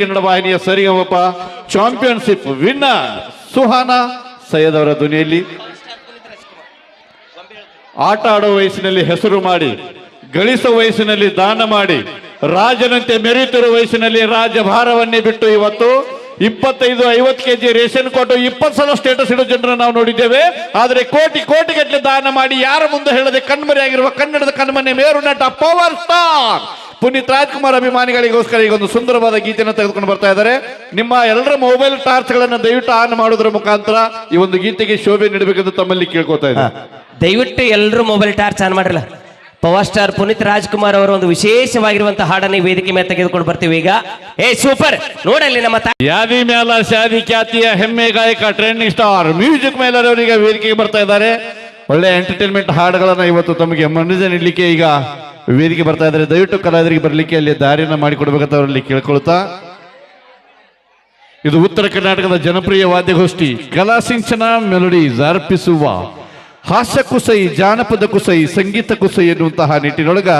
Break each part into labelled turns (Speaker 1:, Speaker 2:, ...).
Speaker 1: ಕನ್ನಡ ವಾಹಿನಿಯ ಸರಿಗಮಪ championship winner Suhana Syed ಅವರ ಧ್ವನಿಯಲ್ಲಿ. ಆಟ ಆಡೋ ವಯಸ್ಸಿನಲ್ಲಿ ಹೆಸರು ಮಾಡಿ ಗಳಿಸುವ ವಯಸ್ಸಿನಲ್ಲಿ ದಾನ ಮಾಡಿ, ರಾಜನಂತೆ ಮೆರೆಯುತ್ತಿರುವ ವಯಸ್ಸಿನಲ್ಲಿ ರಾಜಭಾರವನ್ನೇ ಬಿಟ್ಟು ಇವತ್ತು ಇಪ್ಪತ್ತೈದು, ಐವತ್ತು ಕೆಜಿ ರೇಷನ್ ಕೊಟ್ಟು ಇಪ್ಪತ್ತು ಸಲ ಸ್ಟೇಟಸ್ ಇಡೋ ಜನರನ್ನು ನಾವು ನೋಡಿದ್ದೇವೆ. ಆದರೆ ಕೋಟಿ ಕೋಟಿ ಗಟ್ಟಲೆ ದಾನ ಮಾಡಿ, ಯಾರ ಮುಂದೆ ಹೇಳದೆ ಕಣ್ಮರೆಯಾಗಿರುವ ಕನ್ನಡದ ಕಣ್ಮನೆ ಮೇರು ನಟ ಪವರ್ ಸ್ಟಾರ್ ಪುನೀತ್ ರಾಜ್ಕುಮಾರ್ ಅಭಿಮಾನಿಗಳಿಗೋಸ್ಕರ ಈಗ ಒಂದು ಸುಂದರವಾದ ಗೀತೆಯನ್ನು ತೆಗೆದುಕೊಂಡು ಬರ್ತಾ ಇದ್ದಾರೆ. ನಿಮ್ಮ ಎಲ್ಲರ ಮೊಬೈಲ್ ಟಾರ್ಚ್ಗಳನ್ನು ದಯವಿಟ್ಟು ಆನ್ ಮಾಡೋದ್ರ ಮುಖಾಂತರ ಈ ಒಂದು ಗೀತೆಗೆ ಶೋಭೆ ನೀಡಬೇಕೆಂದು ತಮ್ಮಲ್ಲಿ ಕೇಳ್ಕೊತಾ ಇದ್ದಾರೆ
Speaker 2: ದಯವಿಟ್ಟು ಎಲ್ಲರೂ ಮೊಬೈಲ್ ಟಾರ್ಚ್ ಆನ್ ಮಾಡಿರಲ್ಲ. ಪವರ್ ಸ್ಟಾರ್ ಪುನೀತ್ ರಾಜ್ಕುಮಾರ್ ಅವರ ಒಂದು ವಿಶೇಷವಾಗಿರುವಂತಹ ಹಾಡನ್ನು ವೇದಿಕೆ ಮೇಲೆ ತೆಗೆದುಕೊಂಡು ಬರ್ತೀವಿ ಈಗ. ಏ ಸೂಪರ್ ನೋಡಲ್ಲಿ ನಮ್ಮ
Speaker 1: ಯಾದಿ ಮೇಲ ಶಾದಿ ಖ್ಯಾತಿಯ ಹೆಮ್ಮೆ ಗಾಯಕ ಟ್ರೆಂಡಿಂಗ್ ಸ್ಟಾರ್ ಮ್ಯೂಸಿಕ್ ಮೇಲರವರಿಗೆ ವೇದಿಕೆಗೆ ಬರ್ತಾ ಇದ್ದಾರೆ. ಒಳ್ಳೆ ಎಂಟರ್ಟೈನ್ಮೆಂಟ್ ಹಾಡುಗಳನ್ನ ಇವತ್ತು ತಮಗೆ ಮನೋರಂಜನೆ ನೀಡಲಿಕ್ಕೆ ಈಗ ವೇದಿಕೆ ಬರ್ತಾ ಇದ್ದಾರೆ ದಯವಿಟ್ಟು ಕಲಾವಿದರಿಗೆ ಬರಲಿಕ್ಕೆ ಅಲ್ಲಿ ದಾರಿಯನ್ನು ಮಾಡಿಕೊಡ್ಬೇಕಂತ ಅವರಲ್ಲಿ ಕೇಳ್ಕೊಳ್ತಾ. ಇದು ಉತ್ತರ ಕರ್ನಾಟಕದ ಜನಪ್ರಿಯ ವಾದ್ಯಗೋಷ್ಠಿ ಕಲಾ ಸಿಂಚನ ಮೆಲೋಡೀಸ್ ಅರ್ಪಿಸುವ ಹಾಸ್ಯ ಕುಸೈ, ಜಾನಪದ ಕುಸೈ, ಸಂಗೀತ ಕುಸೈ ಎನ್ನುವಂತಹ ನಿಟ್ಟಿನೊಳಗ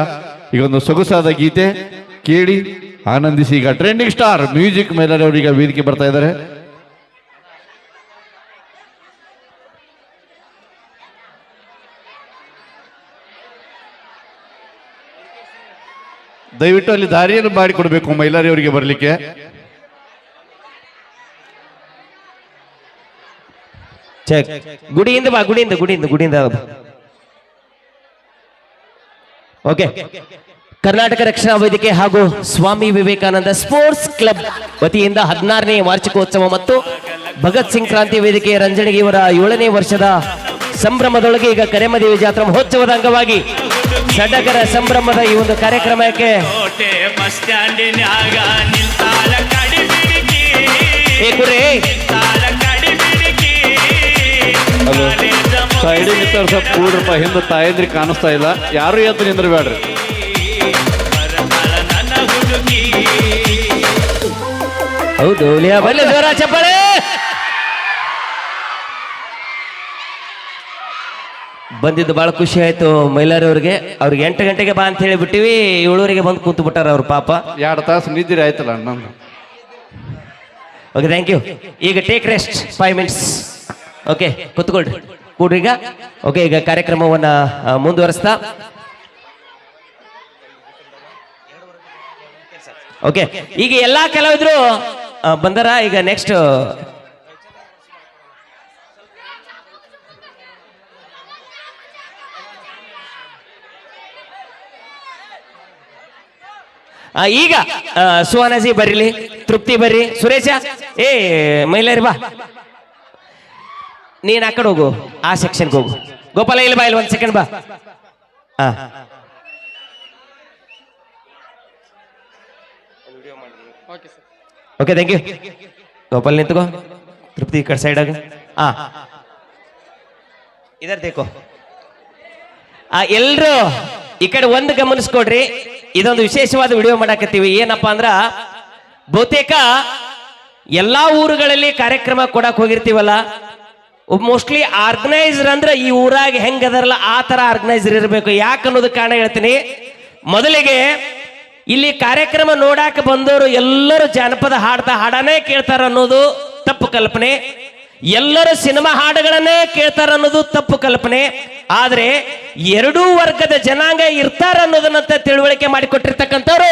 Speaker 1: ಈಗ ಒಂದು ಸೊಗಸಾದ ಗೀತೆ ಕೇಳಿ ಆನಂದಿಸಿ ಈಗ ಟ್ರೆಂಡಿಂಗ್ ಸ್ಟಾರ್ ಮ್ಯೂಸಿಕ್ ಮೇಲರವರಿಗೆ ವೇದಿಕೆ ಬರ್ತಾ ಇದ್ದಾರೆ. ದಯವಿಟ್ಟು ಅಲ್ಲಿ ದಾರಿಯನ್ನು ಮಾಡಿಕೊಡ್ಬೇಕು ಮೈಲಾರಿಯವರಿಗೆ ಬರಲಿಕ್ಕೆ.
Speaker 2: ಚೆಕ್ ಗುಡಿಯಿಂದ ಬಾ, ಗುಡಿಯಿಂದ ಗುಡಿಯಿಂದ ಗುಡಿಯಿಂದ. ಓಕೆ ಕರ್ನಾಟಕ ರಕ್ಷಣಾ ವೇದಿಕೆ ಹಾಗೂ ಸ್ವಾಮಿ ವಿವೇಕಾನಂದ ಸ್ಪೋರ್ಟ್ಸ್ ಕ್ಲಬ್ ವತಿಯಿಂದ ಹದಿನಾರನೇ ವಾರ್ಷಿಕೋತ್ಸವ ಮತ್ತು ಭಗತ್ ಸಿಂಗ್ ಕ್ರಾಂತಿ ವೇದಿಕೆ ರಂಜನಿಗೆ ಇವರ ಏಳನೇ ವರ್ಷದ ಸಂಭ್ರಮದೊಳಗೆ ಈಗ ಕರೆಮದೇವಿ ಜಾತ್ರಾ ಮಹೋತ್ಸವದ ಅಂಗವಾಗಿ ಸಡಗರ ಸಂಭ್ರಮದ ಈ ಒಂದು ಕಾರ್ಯಕ್ರಮಕ್ಕೆ
Speaker 1: ಸೈಡ್ ನಿಂತವ್ರು ಸ್ವಲ್ಪ ಕೂಡ್ರಪ್ಪ ಹಿಂದೆ ತಾಯಂದ್ರಿ ಕಾಣಿಸ್ತಾ ಇಲ್ಲ. ಯಾರು ಎದ್ದು ನಿಂದ್ರ ಬೇಡ್ರಿ
Speaker 3: ಬರತಾಳ ನನ್ನ ಹುಡುಗಿ.
Speaker 2: ಹೌದು ಲಿಯಾ ಬಲ್ಲೆ ಜೋರ ಚಪ್ಪಾಳೆ. ಬಂದಿದ್ದು ಭಾಳ ಖುಷಿ ಆಯ್ತು ಮೈಲಾರವ್ರಿಗೆ ಅವ್ರಿಗೆ. ಎಂಟು ಗಂಟೆಗೆ ಬಾ ಅಂತ ಹೇಳಿ ಬಿಟ್ಟಿವಿ ಏಳುವರೆಗೆ ಬಂದು ಕೂತು ಬಿಟ್ಟಾರ ಅವ್ರ ಪಾಪ.
Speaker 1: ಎರಡು ತಾಸು ನಿದ್ದಿರಿ ಆಯ್ತಲ್ಲ ನಂದು
Speaker 2: ಓಕೆ ಥ್ಯಾಂಕ್ ಯು ಈಗ take rest five minutes okay ಕೂತ್ಕೊಳ್ರಿ. ಕೂಡ್ರಿ ಈಗ. ಓಕೆ ಈಗ ಕಾರ್ಯಕ್ರಮವನ್ನು ಮುಂದುವರಿಸ್ತಾ. ಓಕೆ ಈಗ ಎಲ್ಲ ಕೆಲವಿದ್ರು ಬಂದಾರ. ಈಗ ನೆಕ್ಸ್ಟ್ ಈಗ ಆ, ಸುವರ್ಣಜಿ ಬರ್ರಿಲಿ ತೃಪ್ತಿ ಬರ್ರಿ ಸುರೇಶ ಏ ಮೈಲಾರಿ ಬಾ. ನೀನ್ ಆ ಕಡೆ ಹೋಗು ಆ ಸೆಕ್ಷನ್ಗೆ ಹೋಗು. ಗೋಪಾಲ ಇಲ್ಲಿ ಬಾ ಇಲ್ಲಿ ಒಂದ್ ಸೆಕೆಂಡ್ ಬಾ. ಹಾ ಓಕೆ ಥ್ಯಾಂಕ್ ಯು ಗೋಪಾಲ್ ನಿಂತ್ಕೋ. ತೃಪ್ತಿ ಈ ಕಡೆ ಸೈಡ್ ಆಗ. ಹಾ ಇದರ್ ದೇಕೋ ಆ ಎಲ್ರು ಈ ಕಡೆ ಒಂದು ಗಮನಿಸ್ಕೊಡ್ರಿ. ಇದೊಂದು ವಿಶೇಷವಾದ ವಿಡಿಯೋ ಮಾಡಾಕತ್ತೀವಿ. ಏನಪ್ಪಾ ಅಂದ್ರ, ಬಹುತೇಕ ಎಲ್ಲಾ ಊರುಗಳಲ್ಲಿ ಕಾರ್ಯಕ್ರಮ ಕೊಡಕ್ ಹೋಗಿರ್ತೀವಲ್ಲ, ಮೋಸ್ಟ್ಲಿ ಆರ್ಗನೈಸರ್ ಅಂದ್ರೆ ಈ ಊರಾಗ ಹೆಂಗದಾರಲ್ಲ ಆ ತರ ಆರ್ಗನೈಸರ್ ಇರಬೇಕು. ಯಾಕೆ ಅನ್ನೋದು ಕಾರಣ ಹೇಳ್ತೀನಿ. ಮೊದಲಿಗೆ ಇಲ್ಲಿ ಕಾರ್ಯಕ್ರಮ ನೋಡಾಕ ಬಂದವರು ಎಲ್ಲರೂ ಜಾನಪದ ಹಾಡ್ತಾ ಹಾಡನೇ ಕೇಳ್ತಾರ ಅನ್ನೋದು ತಪ್ಪು ಕಲ್ಪನೆ. ಎಲ್ಲರೂ ಸಿನಿಮಾ ಹಾಡುಗಳನ್ನೇ ಕೇಳ್ತಾರ ಅನ್ನೋದು ತಪ್ಪು ಕಲ್ಪನೆ. ಆದ್ರೆ ಎರಡೂ ವರ್ಗದ ಜನಾಂಗ ಇರ್ತಾರ ಅನ್ನೋದನ್ನಂತ ತಿಳುವಳಿಕೆ ಮಾಡಿಕೊಟ್ಟಿರ್ತಕ್ಕಂಥವ್ರು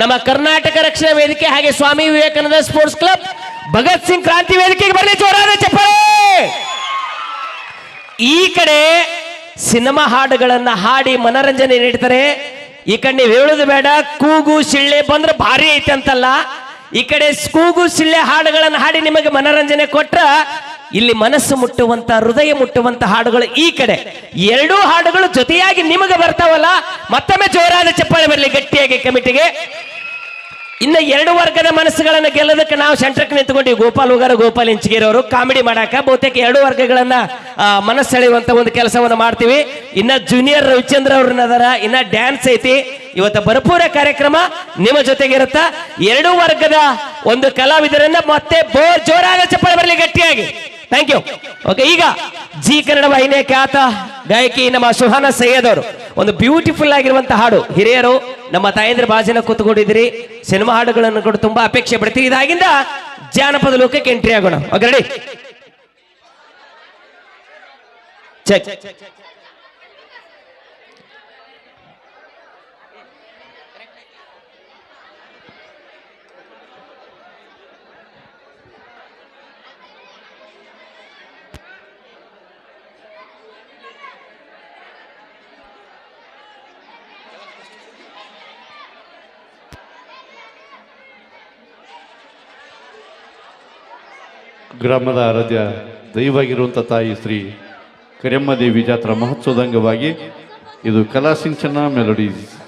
Speaker 2: ನಮ್ಮ ಕರ್ನಾಟಕ ರಕ್ಷಣಾ ವೇದಿಕೆ ಹಾಗೆ ಸ್ವಾಮಿ ವಿವೇಕಾನಂದ ಸ್ಪೋರ್ಟ್ಸ್ ಕ್ಲಬ್, ಭಗತ್ ಸಿಂಗ್ ಕ್ರಾಂತಿ ವೇದಿಕೆಗೆ ಬರಲಿ ಜೋರಾದ ಚಪ್ಪಾಳೆ! ಈ ಕಡೆ ಸಿನಿಮಾ ಹಾಡುಗಳನ್ನ ಹಾಡಿ ಮನರಂಜನೆ ನೀಡ್ತಾರೆ. ಈ ಕಡೆ ಹೇಳುದು ಬೇಡ, ಕೂಗು, ಶಿಳ್ಳೆ ಬಂದ್ರೆ ಭಾರಿ ಐತೆ ಅಂತಲ್ಲ. ಈ ಕಡೆ ಕೂಗು ಸಿಳ್ಳೆ ಹಾಡುಗಳನ್ನು ಹಾಡಿ ನಿಮಗೆ ಮನರಂಜನೆ ಕೊಟ್ರ ಇಲ್ಲಿ ಮನಸ್ಸು ಮುಟ್ಟುವಂತ, ಹೃದಯ ಮುಟ್ಟುವಂತ ಹಾಡುಗಳು ಈ ಕಡೆ. ಎರಡೂ ಹಾಡುಗಳು ಜೊತೆಯಾಗಿ ನಿಮಗೆ ಬರ್ತಾವಲ್ಲ, ಮತ್ತೊಮ್ಮೆ ಜೋರಾದ ಚಪ್ಪಾಳೆ ಬರಲಿ, ಗಟ್ಟಿಯಾಗಿ ಕಮಿಟಿಗೆ. ಇನ್ನು ಎರಡು ವರ್ಗದ ಮನಸ್ಸುಗಳನ್ನು ಗೆಲ್ಲೋದಕ್ಕೆ ನಾವು ಸೆಂಟ್ರಕ್ಕೆ ನಿಂತ್ಕೊಂಡಿವಿ. ಗೋಪಾಲ್ ಉಗಾರ, ಗೋಪಾಲ್ ಇಂಚಗಿರೋರು ಕಾಮಿಡಿ ಮಾಡಾಕ ಬಹುತೇಕ ಎರಡು ವರ್ಗಗಳನ್ನ ಮನಸ್ಸೆಳೆಯುವಂತ ಒಂದು ಕೆಲಸವನ್ನು ಮಾಡ್ತೀವಿ. ಇನ್ನ ಜೂನಿಯರ್ ರವಿಚಂದ್ರ ಅವ್ರನ್ನ ಅದಾರ, ಇನ್ನ ಡ್ಯಾನ್ಸ್ ಐತಿ. ಇವತ್ತು ಭರಪೂರ ಕಾರ್ಯಕ್ರಮ ನಿಮ್ಮ ಜೊತೆಗಿರುತ್ತ ಎರಡು ವರ್ಗದ ಒಂದು ಕಲಾವಿದರನ್ನ ಮತ್ತೆ ಬೋರ್ ಜೋರಾದ ಚಪ್ಪಳ ಬರಲಿ ಗಟ್ಟಿಯಾಗಿ. ಥ್ಯಾಂಕ್ ಯು ಓಕೆ ಈಗ ಜಿ ಕನ್ನಡ ವಾಹಿನಿಯ ಖ್ಯಾತ ಗಾಯಕಿ ನಮ್ಮ ಸುಹಾನ ಸೈಯದ್ ಅವರು. ಒಂದು ಬ್ಯೂಟಿಫುಲ್ ಆಗಿರುವಂತಹ ಹಾಡು. ಹಿರಿಯರು, ನಮ್ಮ ತಾಯಂದ್ರ ಬಾಜಿನ ಕೂತ್ಕೊಂಡಿದ್ರಿ ಸಿನಿಮಾ ಹಾಡುಗಳನ್ನು ಕೂಡ ತುಂಬಾ ಅಪೇಕ್ಷೆ ಪಡ್ತೀವಿ ಇದಾಗಿಂದ ಜಾನಪದ ಲೋಕಕ್ಕೆ ಎಂಟ್ರಿ ಆಗೋಣ. ಓಕೆ ರೆಡಿ ಚೆಕ್
Speaker 1: ಗ್ರಾಮದ ಆರಾಧ್ಯ ದೈವಾಗಿರುವಂಥ ತಾಯಿ ಶ್ರೀ ಕರಿಯಮ್ಮ ದೇವಿ ಜಾತ್ರಾ ಮಹೋತ್ಸವದ ಅಂಗವಾಗಿ ಇದು ಕಲಾಸಿಂಚನ ಮೆಲೋಡೀಸ್.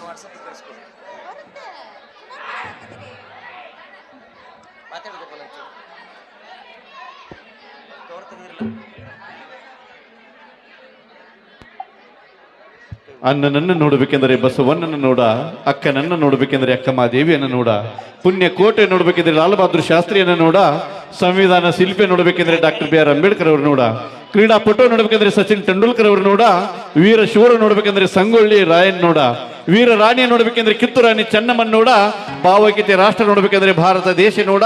Speaker 1: ಅಣ್ಣನನ್ನು ನೋಡಬೇಕೆಂದರೆ ಬಸವಣ್ಣನ ನೋಡ, ಅಕ್ಕನನ್ನು ನೋಡಬೇಕೆಂದರೆ ಅಕ್ಕ ಮಹಾದೇವಿಯನ್ನು ನೋಡ ಪುಣ್ಯ ಕೋಟೆ ನೋಡಬೇಕೆಂದರೆ ಲಾಲ್ ಬಹದ್ದೂರ್ ಶಾಸ್ತ್ರಿಯನ್ನು ನೋಡ, ಸಂವಿಧಾನ ಶಿಲ್ಪಿ ನೋಡಬೇಕೆಂದರೆ ಡಾಕ್ಟರ್ ಬಿ ಆರ್ ಅಂಬೇಡ್ಕರ್ ಅವರು ನೋಡ, ಕ್ರೀಡಾಪಟು ನೋಡಬೇಕೆಂದರೆ ಸಚಿನ್ ತೆಂಡೂಲ್ಕರ್ ಅವರು ನೋಡ ವೀರ ಶೂರ ನೋಡಬೇಕೆಂದರೆ ಸಂಗೊಳ್ಳಿ ರಾಯನ್ ನೋಡ ವೀರ ರಾಣಿ ನೋಡಬೇಕೆಂದ್ರೆ ಕಿತ್ತೂರು ರಾಣಿ ಚೆನ್ನಮ್ಮನ್ ನೋಡ ಭಾವಗೀತೆ ರಾಷ್ಟ್ರ ನೋಡಬೇಕೆಂದ್ರೆ ಭಾರತ ದೇಶ ನೋಡ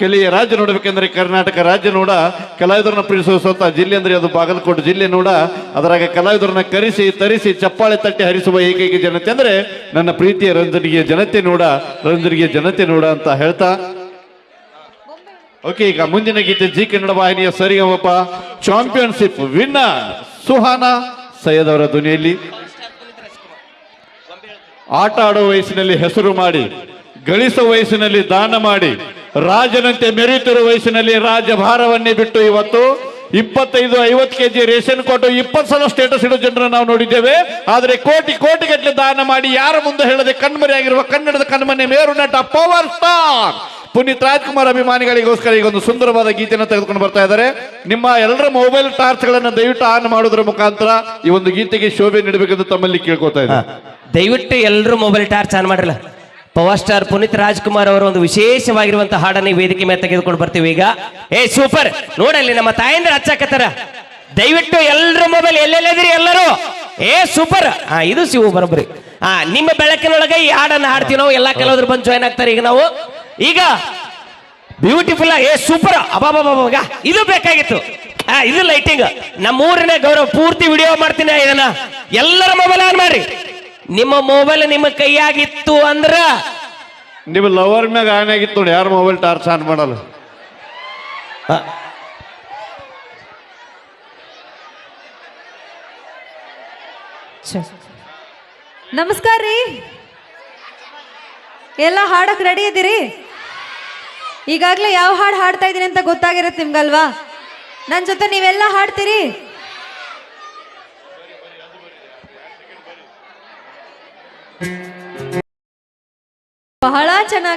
Speaker 1: ಕೆಲೆಯ ರಾಜ್ಯ ನೋಡಬೇಕೆಂದರೆ ಕರ್ನಾಟಕ ರಾಜ್ಯ ನೋಡ ಕಲಾವಿದರನ್ನ ಪ್ರೀತಿಸುವ ಸ್ವತಃ ಜಿಲ್ಲೆ ಅಂದರೆ ಅದು ಬಾಗಲಕೋಟೆ ಜಿಲ್ಲೆ ನೋಡ ಅದರಾಗ ಕಲಾವಿದರನ್ನ ಕರೆಸಿ, ತರಿಸಿ, ಚಪ್ಪಾಳೆ ತಟ್ಟಿ ಹರಿಸುವ ಏಕೈಕ ಜನತೆ ಅಂದ್ರೆ ನನ್ನ ಪ್ರೀತಿಯ ರಂಜನಿಗೆ ಜನತೆ ನೋಡ ರಂಜನಿಗೆ ಜನತೆ ನೋಡ ಅಂತ ಹೇಳ್ತಾ. ಓಕೆ ಈಗ ಮುಂದಿನ ಗೀತೆ ಜಿ ಕನ್ನಡ ವಾಹಿನಿಯ ಸರಿಗಮಪ. ಚಾಂಪಿಯನ್ಶಿಪ್ ವಿನ್ನರ್ ಸುಹಾನ ಸೈಯದ್ ಅವರ ಧ್ವನಿಯಲ್ಲಿ. ಆಟ ಆಡುವ ವಯಸ್ಸಿನಲ್ಲಿ ಹೆಸರು ಮಾಡಿ ಗಳಿಸುವ ವಯಸ್ಸಿನಲ್ಲಿ ದಾನ ಮಾಡಿ, ರಾಜನಂತೆ ಮೆರೆಯುತ್ತಿರುವ ವಯಸ್ಸಿನಲ್ಲಿ ರಾಜ್ಯಭಾರವನ್ನೇ ಬಿಟ್ಟು ಇವತ್ತು ಇಪ್ಪತ್ತೈದು, ಐವತ್ತು ಕೆಜಿ ರೇಷನ್ ಕೊಟ್ಟು ಇಪ್ಪತ್ತು ಸಲ ಸ್ಟೇಟಸ್ ಇಡೋ ಜನರನ್ನು ನಾವು ನೋಡಿದ್ದೇವೆ. ಆದರೆ ಕೋಟಿ ಕೋಟಿ ಗಟ್ಟಲೆ ದಾನ ಮಾಡಿ ಯಾರ ಮುಂದೆ ಹೇಳದೆ ಕಣ್ಮರೆಯಾಗಿರುವ ಕನ್ನಡದ ಕಣ್ಮನೆ ಮೇರು ನಟ ಪವರ್ ಸ್ಟಾರ್ ಪುನೀತ್ ರಾಜ್ಕುಮಾರ್ ಅಭಿಮಾನಿಗಳಿಗೋಸ್ಕರ ಈಗ ಒಂದು ಸುಂದರವಾದ ಗೀತೆಯನ್ನು ತೆಗೆದುಕೊಂಡು ಬರ್ತಾ ಇದ್ದಾರೆ. ನಿಮ್ಮ ಎಲ್ಲರ ಮೊಬೈಲ್ ಟಾರ್ಚ್ಗಳನ್ನು ದಯವಿಟ್ಟು ಆನ್ ಮಾಡೋದ್ರ ಮುಖಾಂತರ ಈ ಒಂದು ಗೀತೆಗೆ ಶೋಭೆ ನೀಡಬೇಕೆಂದು ತಮ್ಮಲ್ಲಿ ಕೇಳ್ಕೊತಾ ಇದ್ದಾರೆ
Speaker 2: ದಯವಿಟ್ಟು ಎಲ್ಲರೂ ಮೊಬೈಲ್ ಟಾರ್ಚ್ ಆನ್ ಮಾಡಿರಲ್ಲ. ಪವರ್ ಸ್ಟಾರ್ ಪುನೀತ್ ರಾಜ್ಕುಮಾರ್ ಅವರ ಒಂದು ವಿಶೇಷವಾಗಿರುವಂತಹ ಹಾಡನ್ನು ವೇದಿಕೆ ಮೇಲೆ ತೆಗೆದುಕೊಂಡು ಬರ್ತೀವಿ ಈಗ. ಏ, ಸೂಪರ್! ನೋಡಲ್ಲಿ ನಮ್ಮ ತಾಯಂದ್ರ ಹಚ್ಚಾಕತ್ತಾರ. ದಯವಿಟ್ಟು ಎಲ್ಲರ ಮೊಬೈಲ್ ಎಲ್ಲೆಲ್ಲಿದ್ರಿ ಎಲ್ಲರೂ? ಏ, ಸೂಪರ್! ಹಾ ಇದು ಶಿವು ಬರೋಬ್ಬರಿ. ಹಾ ನಿಮ್ಮ ಬೆಳಕಿನೊಳಗೆ ಈ ಹಾಡನ್ನು ಹಾಡ್ತೀವಿ ನಾವು. ಎಲ್ಲಾ ಕೆಲವರು ಬಂದು ಜಾಯ್ನ್ ಆಗ್ತಾರೆ ಈಗ ನಾವು. ಈಗ ಬ್ಯೂಟಿಫುಲ್ ಏ ಸೂಪರ್ ಅಬಾಬಾಬಾಗ ಇದು ಬೇಕಾಗಿತ್ತು. ಆ ಇದು ಲೈಟಿಂಗ್ ನಮ್ಮ ಊರಿನ ಗೌರವ ಪೂರ್ತಿ ವಿಡಿಯೋ ಮಾಡ್ತೀನಿ ಇದನ್ನ. ಎಲ್ಲರ ಮೊಬೈಲ್ ಆನ್ ಮಾಡಿ ನಿಮ್ಮ ಮೊಬೈಲ್ ನಿಮ್ಮ ಕೈಯಾಗಿತ್ತು ಅಂದ್ರ
Speaker 1: ನಿಮ್ಮ ಲವರ್ ಮ್ಯಾಗ ಆನ್ ಆಗಿತ್ತು ನೋಡಿ ಯಾರು ಮೊಬೈಲ್ ಟಾರ್ಚ್ ಆನ್ ಮಾಡಲ್ಲ?
Speaker 4: ನಮಸ್ಕಾರ ರೀ. ಎಲ್ಲ ಹಾಡಕ್ ರೆಡಿ ಇದ್ದೀರಿ ಈಗಾಗಲೇ ಯಾವ ಹಾಡು ಹಾಡ್ತಾ ಇದ್ದೀನಿ ಅಂತ ಗೊತ್ತಾಗಿರುತ್ತೆ ನಿಮ್ಗಲ್ವಾ? ನನ್ನ ಜೊತೆ ನೀವೆಲ್ಲ ಹಾಡ್ತೀರಿ? ಬಹಳ ಚೆನ್ನಾಗಿ